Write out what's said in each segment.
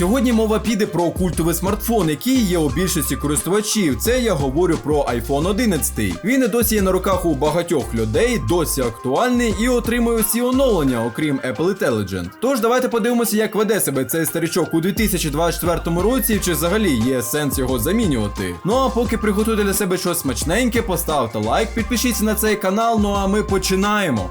Сьогодні мова піде про культовий смартфон, який є у більшості користувачів. Це я говорю про iPhone 11. Він і досі є на руках у багатьох людей, досі актуальний і отримує всі оновлення, окрім Apple Intelligent. Тож давайте подивимося, як веде себе цей старичок у 2024 році, чи взагалі є сенс його замінювати. Ну а поки приготуйте для себе щось смачненьке, поставте лайк, підпишіться на цей канал. Ну а ми починаємо.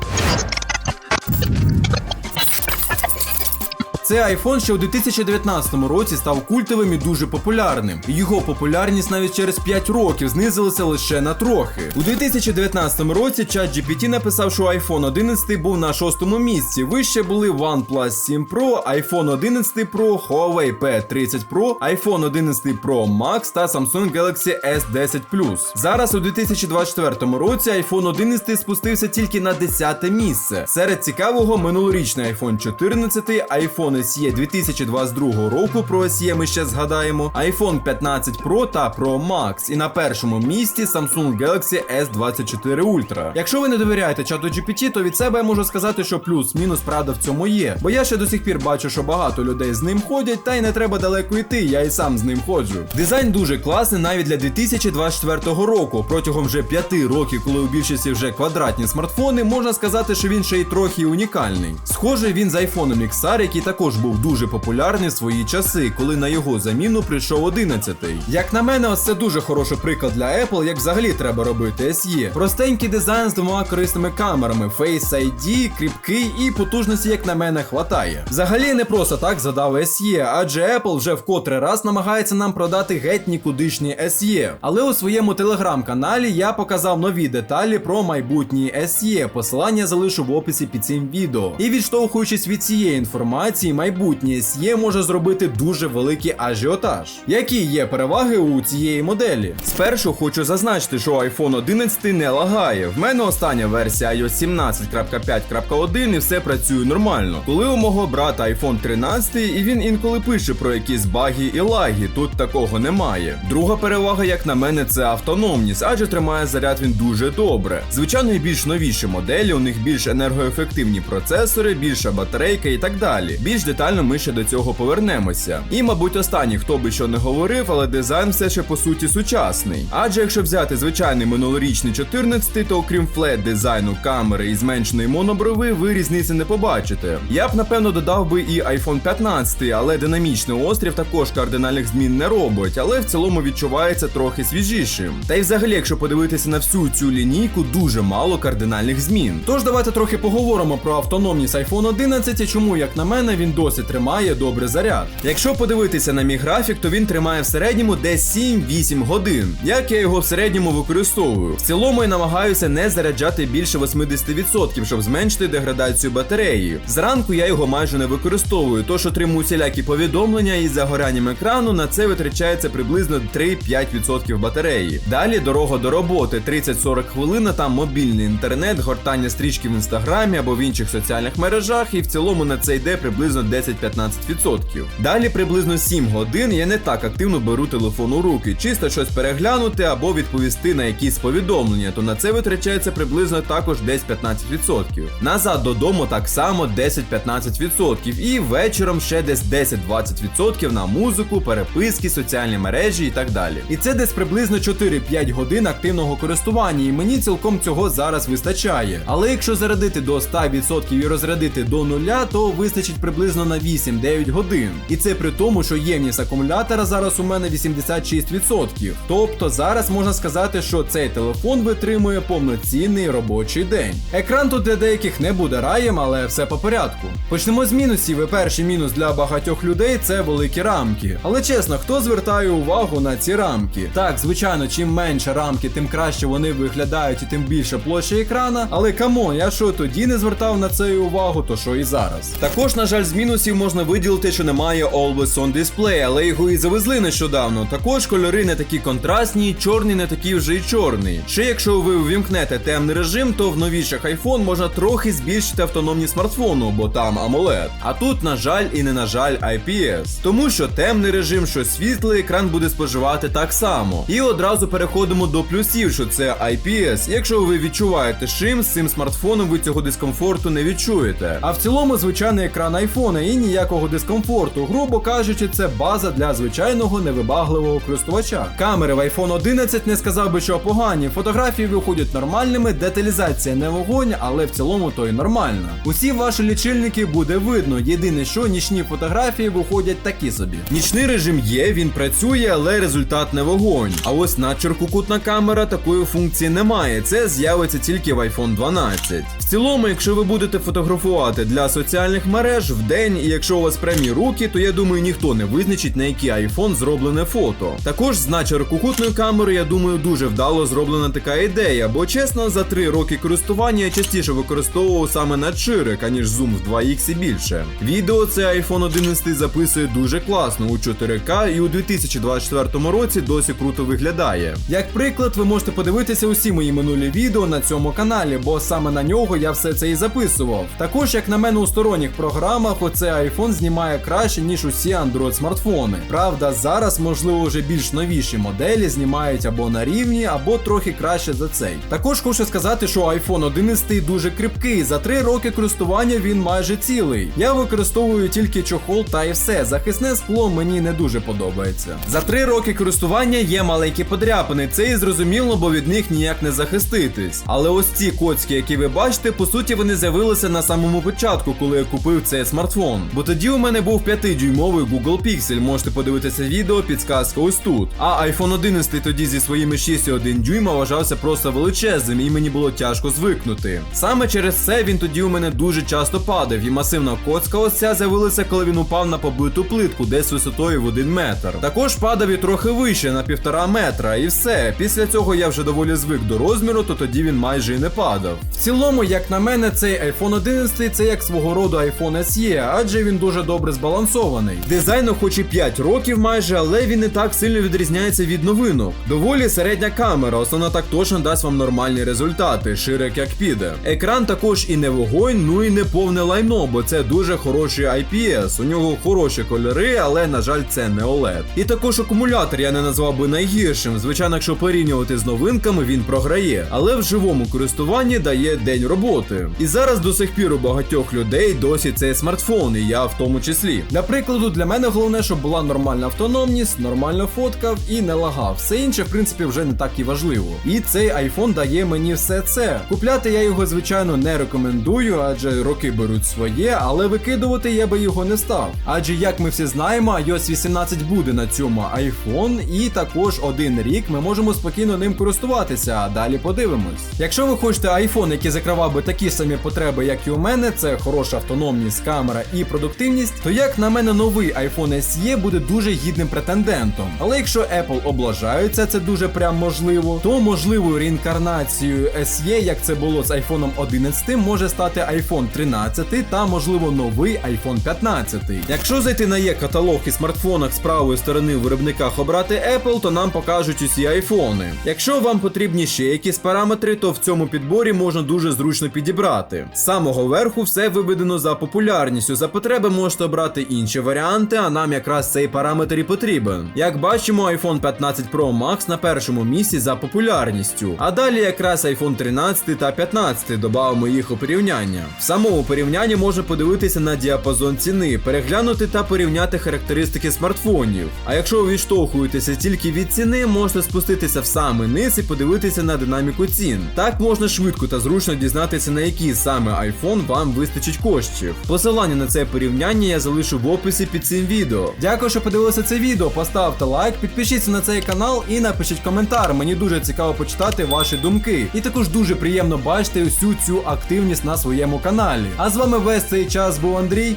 Цей iPhone ще у 2019 році став культовим і дуже популярним. Його популярність навіть через 5 років знизилася лише на трохи. У 2019 році ChatGPT написав, що iPhone 11 був на шостому місці. Вище були OnePlus 7 Pro, iPhone 11 Pro, Huawei P30 Pro, iPhone 11 Pro Max та Samsung Galaxy S10 Plus. Зараз у 2024 році iPhone 11 спустився тільки на 10 місце. Серед цікавого минулорічний iPhone 14, iPhone SE 2022 року. Про SE ми ще згадаємо. iPhone 15 Pro та Pro Max. І на першому місці Samsung Galaxy S24 Ultra. Якщо ви не довіряєте чату GPT, то від себе я можу сказати, що плюс-мінус правда в цьому є. Бо я ще до сих пір бачу, що багато людей з ним ходять, та й не треба далеко йти, я і сам з ним ходжу. Дизайн дуже класний навіть для 2024 року. Протягом вже 5 років, коли у більшості вже квадратні смартфони, можна сказати, що він ще й трохи унікальний. Схожий він з iPhone XR, який також був дуже популярний в свої часи, коли на його заміну прийшов 11-й. Як на мене, ось це дуже хороший приклад для Apple, як взагалі треба робити SE. Простенький дизайн з двома корисними камерами, Face ID, кріпкий і потужності, як на мене, хватає. Взагалі не просто так задав SE, адже Apple вже вкотре раз намагається нам продати геть нікудишні SE. Але у своєму телеграм-каналі я показав нові деталі про майбутній SE. Посилання залишу в описі під цим відео. І відштовхуючись від цієї інформації, майбутнє SE може зробити дуже великий ажіотаж. Які є переваги у цієї моделі? Спершу хочу зазначити, що iPhone 11 не лагає. В мене остання версія iOS 17.5.1 і все працює нормально. Коли у мого брата iPhone 13, і він інколи пише про якісь баги і лаги, тут такого немає. Друга перевага, як на мене, це автономність, адже тримає заряд він дуже добре. Звичайно, і більш новіші моделі, у них більш енергоефективні процесори, більша батарейка і так далі. Більш детально ми ще до цього повернемося. І, мабуть, останній, хто би що не говорив, але дизайн все ще по суті сучасний. Адже якщо взяти звичайний минулорічний 14, то окрім флет дизайну камери і зменшеної моноброви, ви різниці не побачите. Я б напевно додав би і iPhone 15, але динамічний острів також кардинальних змін не робить, але в цілому відчувається трохи свіжішим. Та й взагалі, якщо подивитися на всю цю лінійку, дуже мало кардинальних змін. Тож давайте трохи поговоримо про автономність iPhone 11 і чому, як на мене, він досі тримає добрий заряд. Якщо подивитися на мій графік, то він тримає в середньому десь 7-8 годин. Як я його в середньому використовую? В цілому я намагаюся не заряджати більше 80%, щоб зменшити деградацію батареї. Зранку я його майже не використовую, тож отримую всілякі повідомлення із загорянням екрану. На це витрачається приблизно 3-5% батареї. Далі дорога до роботи 30-40 хвилин, а там мобільний інтернет, гортання стрічки в інстаграмі або в інших соціальних мережах, і в цілому на це йде приблизно 10-15%. Далі приблизно 7 годин я не так активно беру телефон у руки, чисто щось переглянути або відповісти на якісь повідомлення, то на це витрачається приблизно також десь 15%. Назад додому так само 10-15%. І вечором ще десь 10-20% на музику, переписки, соціальні мережі і так далі. І це десь приблизно 4-5 годин активного користування, і мені цілком цього зараз вистачає. Але якщо зарядити до 100% і розрядити до нуля, то вистачить приблизно на 8-9 годин. І це при тому, що ємність акумулятора зараз у мене 86%. Тобто зараз можна сказати, що цей телефон витримує повноцінний робочий день. Екран тут для деяких не буде раєм, але все по порядку. Почнемо з мінусів. І перший мінус для багатьох людей це великі рамки. Але чесно, хто звертає увагу на ці рамки? Так, звичайно, чим менше рамки, тим краще вони виглядають і тим більше площа екрана. Але камон, я що тоді не звертав на це увагу, то що і зараз. Також, на жаль, з мінусів можна виділити, що немає Always On Display, але його і завезли нещодавно. Також кольори не такі контрастні, чорний не такий вже й чорний. Ще якщо ви увімкнете темний режим, то в новіших iPhone можна трохи збільшити автономність смартфону, бо там AMOLED. А тут, на жаль, і не на жаль, IPS. Тому що темний режим, що світлий, екран буде споживати так само. І одразу переходимо до плюсів, що це IPS. Якщо ви відчуваєте шим, з цим смартфоном ви цього дискомфорту не відчуєте. А в цілому звичайний екран iPhone смартфона і ніякого дискомфорту. Грубо кажучи, це база для звичайного невибагливого користувача. Камери в iPhone 11 не сказав би, що погані. Фотографії виходять нормальними, деталізація не вогонь, але в цілому то й нормальна. Усі ваші лічильники буде видно. Єдине, що нічні фотографії виходять такі собі. Нічний режим є, він працює, але результат не вогонь. А ось надчеркокутна камера такої функції немає. Це з'явиться тільки в iPhone 12. В цілому, якщо ви будете фотографувати для соціальних мереж в день, і якщо у вас прямі руки, то я думаю, ніхто не визначить на який iPhone зроблене фото. Також з надчеркокутною камерою, я думаю, дуже вдало зроблена така ідея, бо чесно, за 3 роки користування я частіше використовував саме надширик, аніж зум в 2х і більше. Відео цей iPhone 11 записує дуже класно у 4К і у 2024 році досі круто виглядає. Як приклад, ви можете подивитися усі мої минулі відео на цьому каналі, бо саме на нього я все це і записував. Також, як на мене, у сторонніх програмах оцей iPhone знімає краще, ніж усі Android смартфони. Правда, зараз, можливо, вже більш новіші моделі знімають або на рівні, або трохи краще за цей. Також хочу сказати, що iPhone 11 дуже кріпкий. За 3 роки користування він майже цілий. Я використовую тільки чохол та і все. Захисне скло мені не дуже подобається. За 3 роки користування є маленькі подряпини. Це і зрозуміло, бо від них ніяк не захиститись. Але ось ці коцки, які ви бачите, по суті, вони з'явилися на самому початку, коли я купив цей смартфон. Бо тоді у мене був 5-дюймовий Google Pixel. Можете подивитися відео, підсказка ось тут. А iPhone 11 тоді зі своїми 6,1 дюйма вважався просто величезним, і мені було тяжко звикнути. Саме через це він тоді у мене дуже часто падав, і масивна коцка ця з'явилася, коли він упав на побиту плитку, десь висотою в 1 метр. Також падав і трохи вище на півтора метра, і все. Після цього я вже доволі звик до розміру, то тоді він майже і не падав. В цілому, як на мене, цей iPhone 11 це як свого роду iPhone SE, адже він дуже добре збалансований. Дизайну, хоч і 5 років майже, але він не так сильно відрізняється від новинок. Доволі середня камера, основна так точно дасть вам нормальні результати, ширик як піде. Екран також і не вогонь, ну і не повне лайно, бо це дуже хороший IPS. У нього хороші кольори, але на жаль, це не OLED. І також акумулятор я не назвав би найгіршим. Звичайно, якщо порівнювати з новинками, він програє, але в живому користуванні дає день роботи. І зараз до сих пір у багатьох людей досі цей смартфон, і я в тому числі. Для прикладу, для мене головне, щоб була нормальна автономність, нормально фоткав і не лагав. Все інше, в принципі, вже не так і важливо. І цей iPhone дає мені все це. Купляти я його, звичайно, не рекомендую, адже роки беруть своє, але викидувати я би його не став. Адже, як ми всі знаємо, iOS 18 буде на цьому iPhone, і також один рік ми можемо спокійно ним користуватися, а далі подивимось. Якщо ви хочете iPhone, який закривав би такі самі потреби, як і у мене, це хороша автономність, камера і продуктивність, то як на мене новий iPhone SE буде дуже гідним претендентом. Але якщо Apple облажаються, це дуже прям можливо, то можливою реінкарнацією SE, як це було з iPhone 11, може стати iPhone 13 та можливо новий iPhone 15. Якщо зайти на є каталог і смартфонах з правої сторони в виробниках обрати Apple, то нам покажуть усі айфони. Якщо вам потрібні ще якісь параметри, то в цьому підборі можна дуже зручно підібрати. З самого верху все виведено за популярністю. За потреби можете обрати інші варіанти, а нам якраз цей параметр і потрібен. Як бачимо, iPhone 15 Pro Max на першому місці за популярністю. А далі якраз iPhone 13 та 15 додамо їх у порівняння. В самому порівнянні можна подивитися на діапазон ціни, переглянути та порівняти характеристики смартфонів. А якщо ви відштовхуєтеся тільки від ціни, можете спуститися в самий низ і подивитися на динаміку цін. Так можна швидко та зручно дізнатися, на який саме iPhone вам вистачить коштів. Посилання на це порівняння я залишу в описі під цим відео. Дякую, що подивилися це відео. Поставте лайк, підпишіться на цей канал і напишіть коментар. Мені дуже цікаво почитати ваші думки. І також дуже приємно бачити усю цю активність на своєму каналі. А з вами весь цей час був Андрій.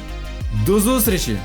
До зустрічі!